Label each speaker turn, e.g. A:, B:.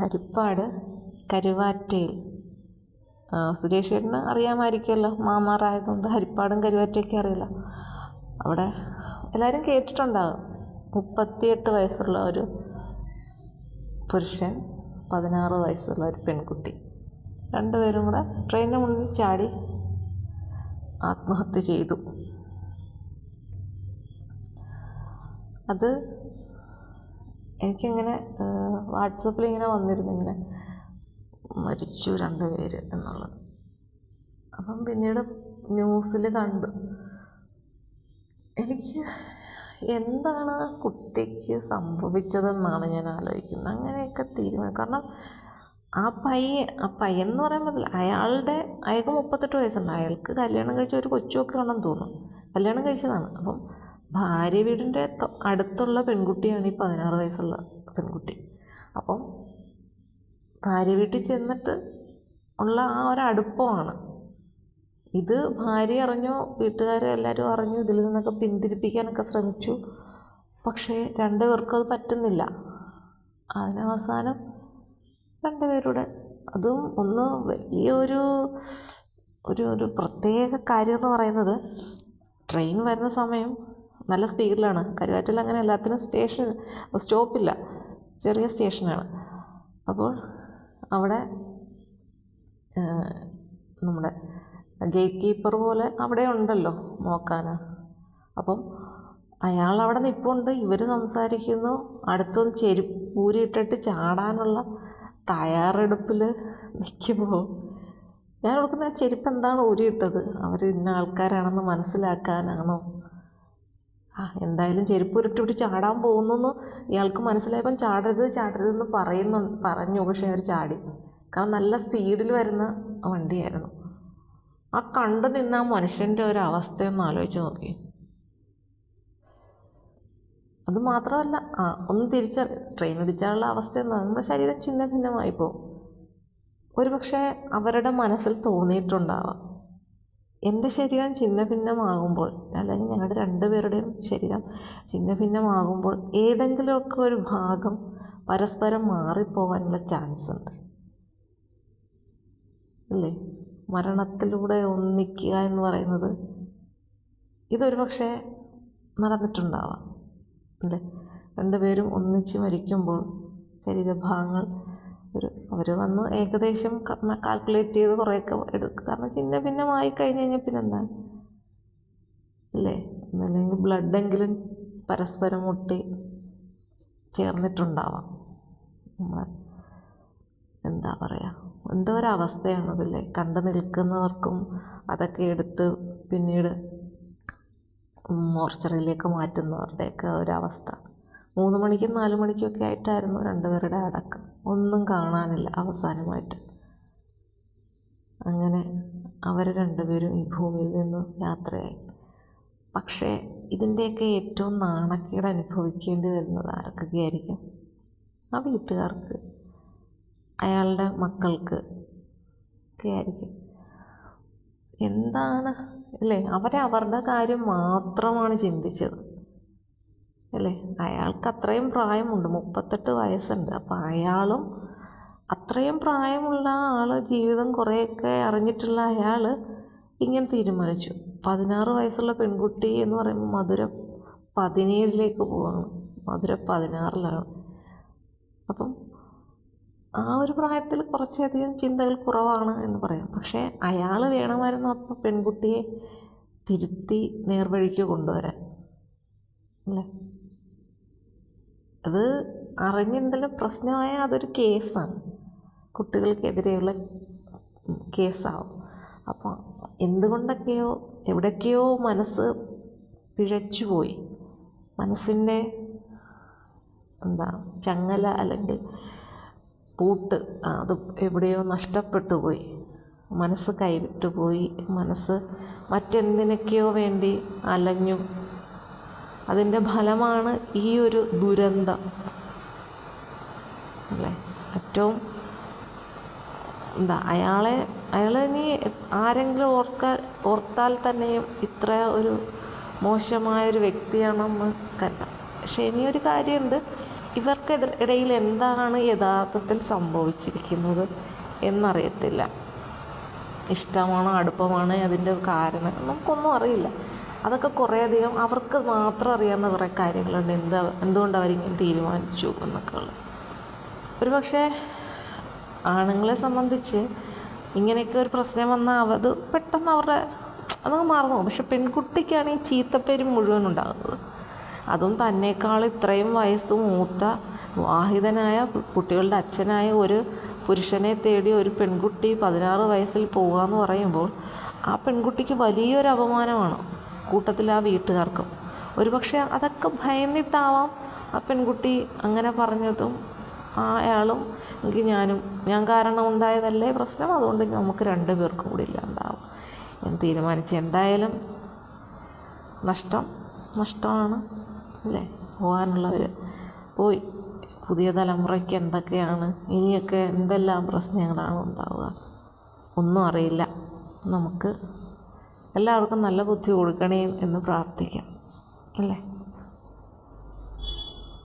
A: ഹരിപ്പാട് കരുവാറ്റയിൽ. സുരേഷ് ചേട്ടന് അറിയാമായിരിക്കുമല്ലോ. മാമാറായതുകൊണ്ട് ഹരിപ്പാടും കരുവാറ്റയൊക്കെ അറിയില്ല. അവിടെ എല്ലാവരും കേട്ടിട്ടുണ്ടാകും. മുപ്പത്തിയെട്ട് വയസ്സുള്ള ഒരു പുരുഷൻ പതിനാറ് വയസ്സുള്ള ഒരു പെൺകുട്ടി. രണ്ടുപേരും കൂടെ ട്രെയിനിന് മുന്നിൽ ചാടി ആത്മഹത്യ ചെയ്തു. അത് എനിക്കിങ്ങനെ വാട്സപ്പിൽ ഇങ്ങനെ വന്നിരുന്നു ഇങ്ങനെ മരിച്ചു രണ്ട് പേര് എന്നുള്ളത്. അപ്പം പിന്നീട് ന്യൂസിൽ കണ്ടു. എനിക്ക് എന്താണ് കുട്ടിക്ക് സംഭവിച്ചതെന്നാണ് ഞാൻ ആലോചിക്കുന്നത്. അങ്ങനെയൊക്കെ തീരുമാനം. കാരണം ആ പയ്യൻ ആ പയ്യൻ എന്ന് പറയാൻ പറ്റില്ല. അയാളുടെ അയാൾക്ക് മുപ്പത്തെട്ട് വയസ്സുണ്ട്. അയാൾക്ക് കല്യാണം കഴിച്ച ഒരു കൊച്ചുമൊക്കെ ഉണ്ടെന്ന് തോന്നുന്നു. കല്യാണം കഴിച്ചതാണ്. അപ്പം ഭാര്യ വീടിന്റെ അടുത്തുള്ള പെൺകുട്ടിയാണ് ഈ പതിനാറ് വയസ്സുള്ള പെൺകുട്ടി. അപ്പം ഭാര്യ വീട്ടിൽ ചെന്നിട്ട് ഉള്ള ആ ഒരു ഇത് ഭാര്യ അറിഞ്ഞു വീട്ടുകാരെ എല്ലാവരും അറിഞ്ഞു ഇതിൽ നിന്നൊക്കെ പിന്തിരിപ്പിക്കാനൊക്കെ ശ്രമിച്ചു. പക്ഷേ രണ്ടു പേർക്കും അത് പറ്റുന്നില്ല. അതിനവസാനം രണ്ടുപേരുടെ അതും ഒന്ന് വലിയൊരു ഒരു ഒരു പ്രത്യേക കാര്യം എന്ന് പറയുന്നത് ട്രെയിൻ വരുന്ന സമയം നല്ല സ്പീഡിലാണ്. കരുവാറ്റിൽ അങ്ങനെ എല്ലാത്തിനും സ്റ്റേഷൻ സ്റ്റോപ്പില്ല. ചെറിയ സ്റ്റേഷനാണ്. അപ്പോൾ അവിടെ നമ്മുടെ ഗേറ്റ് കീപ്പർ പോലെ അവിടെ ഉണ്ടല്ലോ നോക്കാൻ അപ്പം അയാൾ അവിടെ നിൽപ്പുണ്ട് ഇവർ സംസാരിക്കുന്നു. അടുത്തൊന്ന് ചെരുപ്പ് ഊരിയിട്ടിട്ട് ചാടാനുള്ള തയ്യാറെടുപ്പിൽ നിൽക്കുമ്പോൾ ഞാൻ ഓർക്കുന്ന ചെരുപ്പ് എന്താണ് ഊരിയിട്ടത് അവർ ഇന്ന ആൾക്കാരാണെന്ന് മനസ്സിലാക്കാനാണോ? ആ എന്തായാലും ചെരുപ്പ് ഉരുട്ടിട്ട് ചാടാൻ പോകുന്നു ഇയാൾക്ക് മനസ്സിലായപ്പം ചാടരുത് ചാടരുതെന്ന് പറയുന്നു പറഞ്ഞു പക്ഷേ അവർ ചാടി. കാരണം നല്ല സ്പീഡിൽ വരുന്ന വണ്ടിയായിരുന്നു. ആ കണ്ടു നിന്ന ആ മനുഷ്യന്റെ ഒരു അവസ്ഥയൊന്ന് ആലോചിച്ച് നോക്കി. അത് മാത്രമല്ല ആ ഒന്ന് തിരിച്ച ട്രെയിൻ ഇടിച്ചാലുള്ള അവസ്ഥ നമ്മുടെ ശരീരം ചിന്ന ഭിന്നമായി പോകും. ഒരുപക്ഷെ അവരുടെ മനസ്സിൽ തോന്നിയിട്ടുണ്ടാവാം. എന്റെ ശരീരം ചിന്ന ഭിന്നമാകുമ്പോൾ അല്ലെങ്കിൽ ഞങ്ങളുടെ രണ്ടുപേരുടെയും ശരീരം ചിന്ന ഭിന്നമാകുമ്പോൾ ഏതെങ്കിലുമൊക്കെ ഒരു ഭാഗം പരസ്പരം മാറിപ്പോകാനുള്ള ചാൻസ് ഉണ്ട്. അല്ലേ? മരണത്തിലൂടെ ഒന്നിക്കുക എന്ന് പറയുന്നത് ഇതൊരു പക്ഷേ നടന്നിട്ടുണ്ടാവാം. അല്ലേ? രണ്ടുപേരും ഒന്നിച്ച് മരിക്കുമ്പോൾ ശരീരഭാഗങ്ങൾ ഒരു അവർ വന്ന് ഏകദേശം കാൽക്കുലേറ്റ് ചെയ്ത് കുറേയൊക്കെ എടുക്കും. കാരണം ചിന്ന ഭിന്നമായി കഴിഞ്ഞ് കഴിഞ്ഞാൽ പിന്നെന്താ? അല്ലേ? അല്ലെങ്കിൽ ബ്ലഡെങ്കിലും പരസ്പരം മുട്ടി ചേർന്നിട്ടുണ്ടാവാം. നമ്മൾ എന്താ പറയുക എന്തോ ഒരവസ്ഥയാണതല്ലേ കണ്ടു നിൽക്കുന്നവർക്കും അതൊക്കെ എടുത്ത് പിന്നീട് മോർച്ചറിയിലേക്ക് മാറ്റുന്നവരുടെയൊക്കെ ഒരവസ്ഥ മൂന്ന് മണിക്കും നാല് മണിക്കൊക്കെ ആയിട്ടായിരുന്നു രണ്ടുപേരുടെ അടക്കം. ഒന്നും കാണാനില്ല അവസാനമായിട്ട്. അങ്ങനെ അവർ രണ്ടുപേരും ഈ ഭൂമിയിൽ നിന്ന് യാത്രയായി. പക്ഷേ ഇതിന്റെയൊക്കെ ഏറ്റവും നാണക്കേട് അനുഭവിക്കേണ്ടി വരുന്നത് ആർക്കൊക്കെയായിരിക്കും? ആ വീട്ടുകാർക്ക് അയാളുടെ മക്കൾക്ക് ഒക്കെ ആയിരിക്കും. എന്താണ്? അല്ലേ അവരെ അവരുടെ കാര്യം മാത്രമാണ് ചിന്തിച്ചത്. അല്ലേ? അയാൾക്ക് അത്രയും പ്രായമുണ്ട്. മുപ്പത്തെട്ട് വയസ്സുണ്ട്. അപ്പോൾ അയാളും അത്രയും പ്രായമുള്ള ആൾ ജീവിതം കുറേയൊക്കെ അറിഞ്ഞിട്ടുള്ള അയാൾ ഇങ്ങനെ തീരുമാനിച്ചു. പതിനാറ് വയസ്സുള്ള പെൺകുട്ടി എന്ന് പറയുമ്പോൾ മധുര പതിനേഴിലേക്ക് പോവാണ്. മധുര പതിനാറിലാണ്. അപ്പം ആ ഒരു പ്രായത്തിൽ കുറച്ചധികം ചിന്തകൾ കുറവാണ് എന്ന് പറയാം. പക്ഷേ അയാൾ വേണമായിരുന്നു അപ്പോൾ പെൺകുട്ടിയെ തിരുത്തി നേർവഴിക്ക് കൊണ്ടുവരാൻ. അല്ലേ? അത് അറിഞ്ഞെന്തെങ്കിലും പ്രശ്നമായാൽ അതൊരു കേസാണ്. കുട്ടികൾക്കെതിരെയുള്ള കേസാവും. അപ്പോൾ എന്തുകൊണ്ടൊക്കെയോ എവിടൊക്കെയോ മനസ്സ് പിഴച്ചുപോയി മനസ്സിന്റെ എന്താ ചങ്ങല അല്ലെങ്കിൽ പൂട്ട് അത് എവിടെയോ നഷ്ടപ്പെട്ടു പോയി. മനസ്സ് കൈവിട്ടുപോയി മനസ്സ് മറ്റെന്തിനൊക്കെയോ വേണ്ടി അലഞ്ഞു അതിന്റെ ഫലമാണ് ഈ ഒരു ദുരന്തം. അല്ലേ? ഏറ്റവും എന്താ അയാളെ അയാളെ ഇനി ആരെങ്കിലും ഓർക്കാൻ ഓർത്താൽ തന്നെയും ഇത്ര ഒരു മോശമായൊരു വ്യക്തിയാണെന്ന് കരുതാം. പക്ഷെ ഇനിയൊരു കാര്യമുണ്ട്. ഇവർക്ക് ഇടയിൽ എന്താണ് യഥാർത്ഥത്തിൽ സംഭവിച്ചിരിക്കുന്നത് എന്നറിയത്തില്ല. ഇഷ്ടമാണോ അടുപ്പമാണോ അതിന്റെ കാരണം നമുക്കൊന്നും അറിയില്ല. അതൊക്കെ കുറേയധികം അവർക്ക് മാത്രം അറിയാവുന്ന കുറേ കാര്യങ്ങളുണ്ട്. എന്താ എന്തുകൊണ്ട് അവരിങ്ങനെ തീരുമാനിച്ചു എന്നൊക്കെ ഉള്ളത്. ഒരു പക്ഷേ ആണുങ്ങളെ സംബന്ധിച്ച് ഇങ്ങനെയൊക്കെ ഒരു പ്രശ്നം വന്നാൽ അത് പെട്ടെന്ന് അവരുടെ അതങ്ങ് മറന്നു. പോകും പക്ഷെ പെൺകുട്ടിക്കാണ് ഈ ചീത്തപ്പേര് മുഴുവൻ ഉണ്ടാകുന്നത്. അതും തന്നെക്കാൾ ഇത്രയും വയസ്സ് മൂത്ത വിവാഹിതനായ കുട്ടികളുടെ അച്ഛനായ ഒരു പുരുഷനെ തേടി ഒരു പെൺകുട്ടി പതിനാറ് വയസ്സിൽ പോകുക എന്ന് പറയുമ്പോൾ ആ പെൺകുട്ടിക്ക് വലിയൊരു അപമാനമാണ്. കൂട്ടത്തിൽ ആ വീട്ടുകാർക്കും. ഒരുപക്ഷെ അതൊക്കെ ഭയന്നിട്ടാവാം ആ പെൺകുട്ടി അങ്ങനെ പറഞ്ഞതും അയാളും എങ്കിൽ ഞാനും ഞാൻ കാരണം ഉണ്ടായതല്ലേ പ്രശ്നം? അതുകൊണ്ട് നമുക്ക് രണ്ടു പേർക്കും കൂടി ഇല്ലാണ്ടാവും ഞാൻ തീരുമാനിച്ചു. എന്തായാലും നഷ്ടം നഷ്ടമാണ് അല്ലേ? പോകാനുള്ളവർ പോയി. പുതിയ തലമുറയ്ക്ക് എന്തൊക്കെയാണ്? ഇനിയൊക്കെ എന്തെല്ലാം പ്രശ്നങ്ങളാണ് ഉണ്ടാവുക? ഒന്നും അറിയില്ല. നമുക്ക് എല്ലാവർക്കും നല്ല ബുദ്ധി കൊടുക്കണേ എന്ന് പ്രാർത്ഥിക്കാം. അല്ലേ?